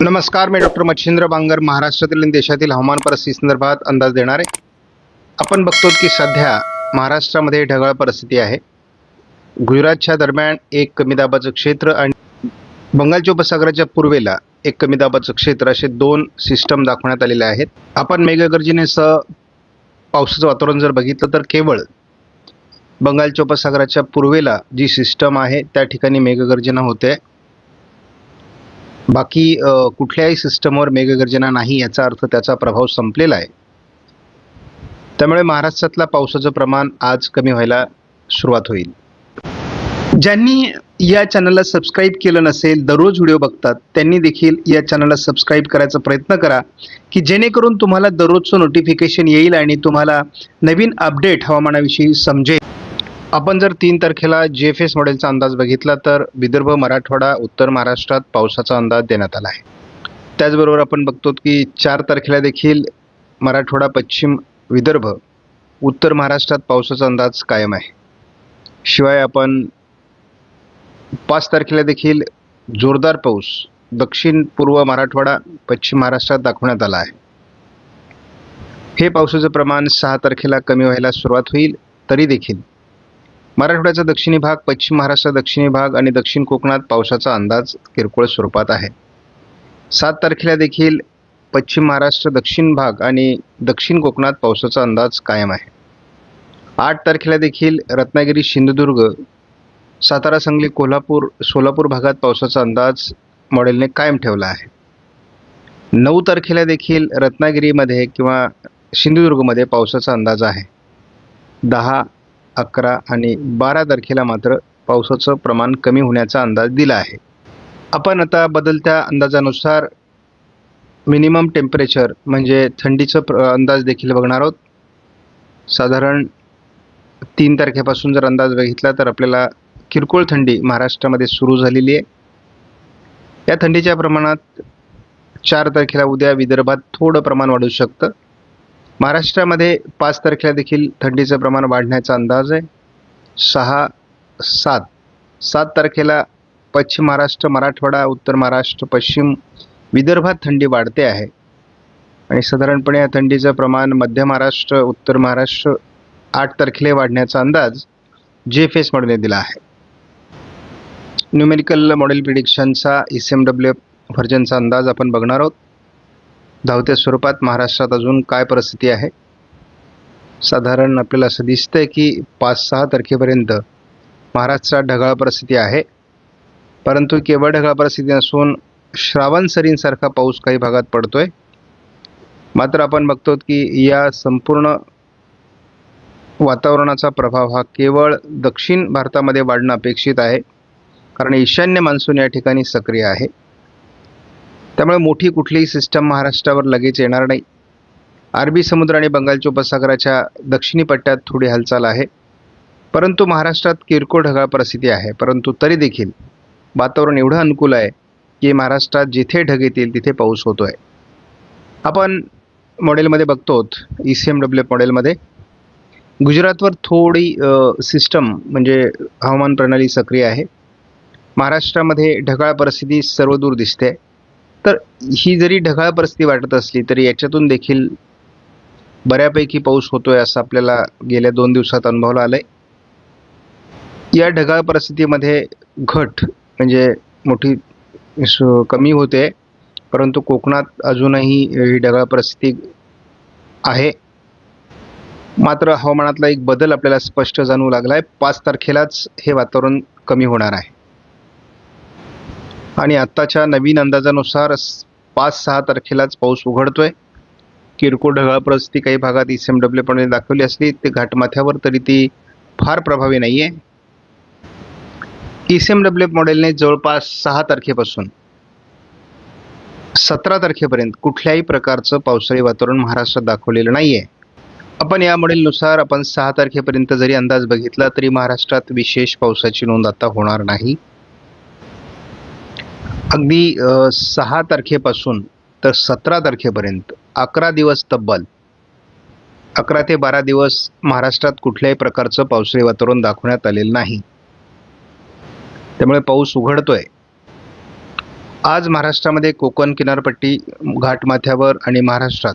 नमस्कार मी डॉक्टर मच्छिंद्र बांगर महाराष्ट्रातील आणि देशातील हवामान परिस्थिती संदर्भात अंदाज देणार. आहे आपण बघतो की सध्या महाराष्ट्रामध्ये ढगाळ परिस्थिती आहे. गुजरातच्या दरम्यान एक कमी दाबाचं क्षेत्र आणि बंगालच्या उपसागराच्या पूर्वेला एक कमी दाबाचं क्षेत्र असे दोन सिस्टम दाखवण्यात आलेले आहेत. आपण मेघगर्जनेसह पावसाचं वातावरण जर बघितलं तर केवळ बंगालच्या उपसागराच्या पूर्वेला जी सिस्टम आहे त्या ठिकाणी मेघगर्जना होते. बाकी कुठल्याही सिस्टमवर मेघगर्जना नाही याचा अर्थ त्याचा प्रभाव संपलेला आहे. त्यामुळे महाराष्ट्रातला पावसाचं प्रमाण आज कमी व्हायला सुरुवात होईल. ज्यांनी या चॅनलला सबस्क्राईब केलं नसेल दररोज व्हिडिओ बघतात त्यांनी देखील या चॅनलला सबस्क्राईब करायचा प्रयत्न करा की जेणेकरून तुम्हाला दररोजचं नोटिफिकेशन येईल आणि तुम्हाला नवीन अपडेट हवामानाविषयी समजेल. आपण जर तीन तारखेला जी एफ एस मॉडेलचा अंदाज बघितला तर विदर्भ मराठवाडा उत्तर महाराष्ट्रात पावसाचा अंदाज देण्यात आला आहे. त्याचबरोबर आपण बघतो की चार तारखेला देखील मराठवाडा पश्चिम विदर्भ उत्तर महाराष्ट्रात पावसाचा अंदाज कायम आहे. शिवाय आपण पाच तारखेला देखील जोरदार पाऊस दक्षिण पूर्व मराठवाडा पश्चिम महाराष्ट्रात दाखवण्यात आला आहे. हे पावसाचं प्रमाण सहा तारखेला कमी व्हायला सुरुवात होईल तरी देखील मराठवाड्याचा दक्षिणी भाग पश्चिम महाराष्ट्र दक्षिणी भाग आणि दक्षिण कोकणात पावसाचा अंदाज किरकोळ स्वरूपात आहे. सात तारखेला देखील पश्चिम महाराष्ट्र दक्षिण भाग आणि दक्षिण कोकणात पावसाचा अंदाज कायम आहे. आठ तारखेला देखील रत्नागिरी सिंधुदुर्ग सातारा सांगली कोल्हापूर सोलापूर भागात पावसाचा अंदाज मॉडेलने कायम ठेवला आहे. नऊ तारखेला देखील रत्नागिरीमध्ये किंवा सिंधुदुर्गमध्ये पावसाचा अंदाज आहे. दहा अकरा आणि बारा तारखेला मात्र पावसाचं प्रमाण कमी होण्याचा अंदाज दिला आहे. आपण आता बदलत्या अंदाजानुसार मिनिमम टेम्परेचर म्हणजे थंडीचं प्र अंदाज देखील बघणार आहोत. साधारण तीन तारखेपासून जर अंदाज बघितला तर आपल्याला किरकोळ थंडी महाराष्ट्रामध्ये सुरू झालेली आहे. या थंडीच्या प्रमाणात चार तारखेला उद्या विदर्भात थोडं प्रमाण वाढू शकतं. महाराष्ट्रामध्ये पाच तारखेला देखील थंडीचं प्रमाण वाढण्याचा अंदाज आहे. सहा सात. सात तारखेला पश्चिम महाराष्ट्र मराठवाडा उत्तर महाराष्ट्र पश्चिम विदर्भात थंडी वाढते आहे. आणि साधारणपणे या थंडीचं प्रमाण मध्य महाराष्ट्र उत्तर महाराष्ट्र आठ तारखेला वाढण्याचा अंदाज जे एफ एस मॉडेलने दिला आहे. न्यूमेरिकल मॉडेल प्रिडिक्शनचा एस एम डब्ल्यू व्हर्जनचा अंदाज आपण बघणार आहोत. धावत्या स्वरूपात महाराष्ट्रात अजून काय परिस्थिती आहे? साधारण आपल्याला असं दिसतंय की पाच सहा तारखेपर्यंत महाराष्ट्रात ढगाळ परिस्थिती आहे. परंतु केवळ ढगाळ परिस्थिती नसून श्रावण सरींसारखा पाऊस काही भागात पडतोय. मात्र आपण बघतो की या संपूर्ण वातावरणाचा प्रभाव हा केवळ दक्षिण भारतामध्ये वाढणं अपेक्षित आहे. कारण ईशान्य मान्सून या ठिकाणी सक्रिय आहे. त्यामुळे मोठी कुठलीही सिस्टम महाराष्ट्रावर लगेच येणार नाही. अरबी समुद्र आणि बंगालच्या उपसागराच्या दक्षिणी पट्ट्यात थोडी हालचाल आहे. परंतु महाराष्ट्रात किरकोळ ढगाळ परिस्थिती आहे. परंतु तरी देखील वातावरण एवढं अनुकूल आहे की महाराष्ट्रात जिथे ढग येतील तिथे पाऊस होतो आहे आपण मॉडेलमध्ये बघतो ई सी एम डब्ल्यू मॉडेलमध्ये. गुजरातवर थोडी सिस्टम म्हणजे हवामान प्रणाली सक्रिय आहे. महाराष्ट्रामध्ये ढगाळ परिस्थिती सर्वदूर दिसते. तर ही जरी ढगाळ परिस्थिती वाटत असली तरी याच्यातून देखील बऱ्यापैकी पाऊस होतोय असं आपल्याला गेल्या दोन दिवसात अनुभवलं आलंय. या ढगाळ परिस्थितीमध्ये घट म्हणजे मोठी कमी होते परंतु कोकणात अजूनही ही ढगाळ परिस्थिती आहे. मात्र हवामानातला एक बदल आपल्याला स्पष्ट जाणवू लागला आहे पाच तारखेलाच हे वातावरण कमी होणार आहे. आणि आत्ताच्या नवीन अंदाजानुसार पाच सहा तारखेलाच पाऊस उघडतो आहे किरकोळ ढगाळ परिस्थिती काही भागात एस एम डब्ल्यूपणे दाखवली असली ते घाटमाथ्यावर तरी ती फार प्रभावी नाही आहे ई सी एम डब्ल्यू मॉडेलने जवळपास सहा तारखेपासून सतरा तारखेपर्यंत कुठल्याही प्रकारचं पावसाळी वातावरण महाराष्ट्रात दाखवलेलं नाही आहे आपण या मॉडेलनुसार आपण सहा तारखेपर्यंत जरी अंदाज बघितला तरी महाराष्ट्रात विशेष पावसाची नोंद आता होणार नाही. अगदी सहा तारखेपासून तर सतरा तारखेपर्यंत अकरा दिवस तब्बल अकरा ते बारा दिवस महाराष्ट्रात कुठल्याही प्रकारचं पावसाळी वातावरण दाखवण्यात आलेलं नाही. त्यामुळे पाऊस उघडतोय. आज महाराष्ट्रामध्ये कोकण किनारपट्टी घाटमाथ्यावर आणि महाराष्ट्रात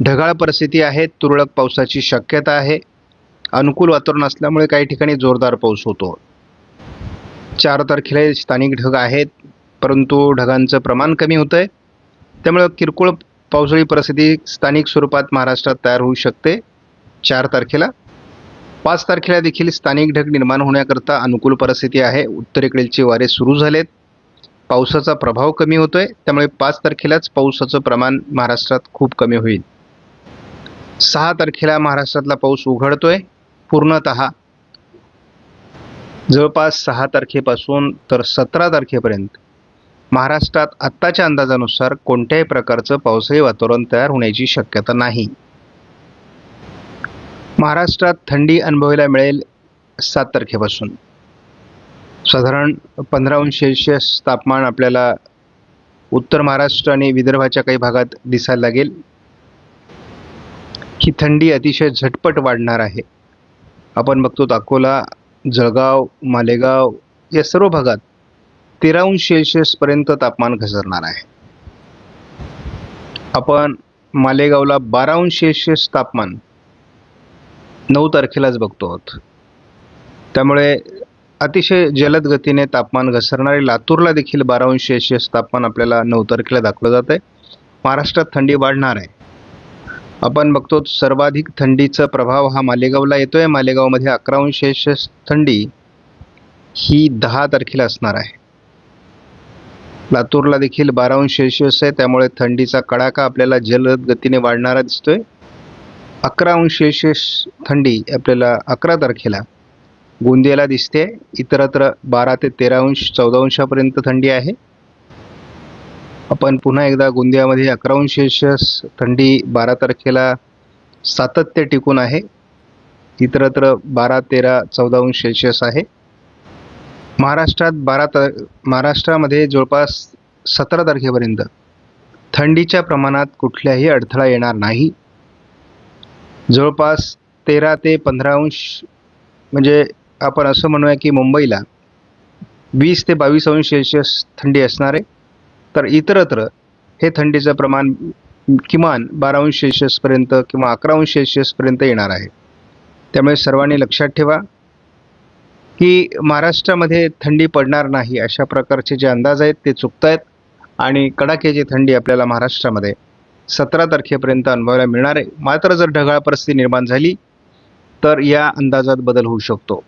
ढगाळ परिस्थिती आहे तुरळक पावसाची शक्यता आहे. अनुकूल वातावरण असल्यामुळे काही ठिकाणी जोरदार पाऊस होतो. चार तारखेला स्थानिक ढग आहेत. परंतु ढगांचं प्रमाण कमी होतं आहे त्यामुळे किरकोळ पावसाळी परिस्थिती स्थानिक स्वरूपात महाराष्ट्रात तयार होऊ शकते. चार तारखेला. पाच तारखेला देखील स्थानिक ढग निर्माण होण्याकरता अनुकूल परिस्थिती आहे. उत्तरेकडीलचे वारे सुरू झालेत. पावसाचा प्रभाव कमी होतो आहे त्यामुळे पाच तारखेलाच पावसाचं प्रमाण महाराष्ट्रात खूप कमी होईल. सहा तारखेला महाराष्ट्रातला पाऊस उघडतो आहे पूर्णत जवळपास सहा तारखेपासून तर सतरा तारखेपर्यंत महाराष्ट्रात आत्ताच्या अंदाजानुसार कोणत्याही प्रकारचं पावसाळी वातावरण तयार होण्याची शक्यता नाही. महाराष्ट्रात थंडी अनुभवायला मिळेल सात तारखेपासून. साधारण पंधरा अंश तापमान आपल्याला उत्तर महाराष्ट्र आणि विदर्भाच्या काही भागात दिसायला लागेल. ही थंडी अतिशय झटपट वाढणार आहे. आपण बघतो अकोला जळगाव मालेगाव या सर्व भागात तेरा अंश सेल्सिअसपर्यंत तापमान घसरणार आहे. आपण मालेगावला बारा अंश सेल्सिअस तापमान नऊ तारखेलाच बघतो आहोत. त्यामुळे अतिशय जलद गतीने तापमान घसरणारे लातूरला देखील बारा अंश सेल्सिअस तापमान आपल्याला नऊ तारखेला दाखवलं जात आहे. महाराष्ट्रात थंडी वाढणार आहे. आपण बघतो सर्वाधिक थंडीचा प्रभाव हा मालेगावला येतोय. मालेगावमध्ये अकरा अंश सेल्सिअस थंडी ही दहा तारखेला असणार आहे. लातूरला देखील बारा अंश सेल्सिअस आहे. त्यामुळे थंडीचा कडाका आपल्याला जलद गतीने वाढणारा दिसतोय. अकरा अंश सेल्सिअस थंडी आपल्याला अकरा तारखेला गोंदियाला दिसते. इतरत्र बारा ते तेरा अंश चौदा अंशापर्यंत थंडी आहे. आपण पुन्हा एकदा गोंदियामध्ये अकरा अंश सेल्सिअस थंडी बारा तारखेला सातत्य टिकून आहे. इतरत्र बारा तेरा चौदा अंश सेल्सिअस आहे. महाराष्ट्रात बारा तार महाराष्ट्रामध्ये जवळपास सतरा तारखेपर्यंत थंडीच्या प्रमाणात कुठल्याही अडथळा येणार नाही. जवळपास तेरा ते पंधरा अंश म्हणजे आपण असं म्हणूया की मुंबईला वीस ते बावीस अंश सेल्सिअस थंडी असणार आहे. तर इतरत्र हे थंडीचं प्रमाण किमान बारा अंश सेल्शियसपर्यंत किंवा अकरा अंश सेल्शियसपर्यंत येणार आहे. त्यामुळे सर्वांनी लक्षात ठेवा. की महाराष्ट्रामध्ये थंडी पडणार नाही अशा प्रकारचे जे अंदाज आहेत ते चुकत आहेत आणि कडाक्याची थंडी आपल्याला महाराष्ट्रामध्ये सतरा तारखेपर्यंत अनुभवायला मिळणार आहे. मात्र जर ढगाळ परिस्थिती निर्माण झाली तर या अंदाजात बदल होऊ शकतो.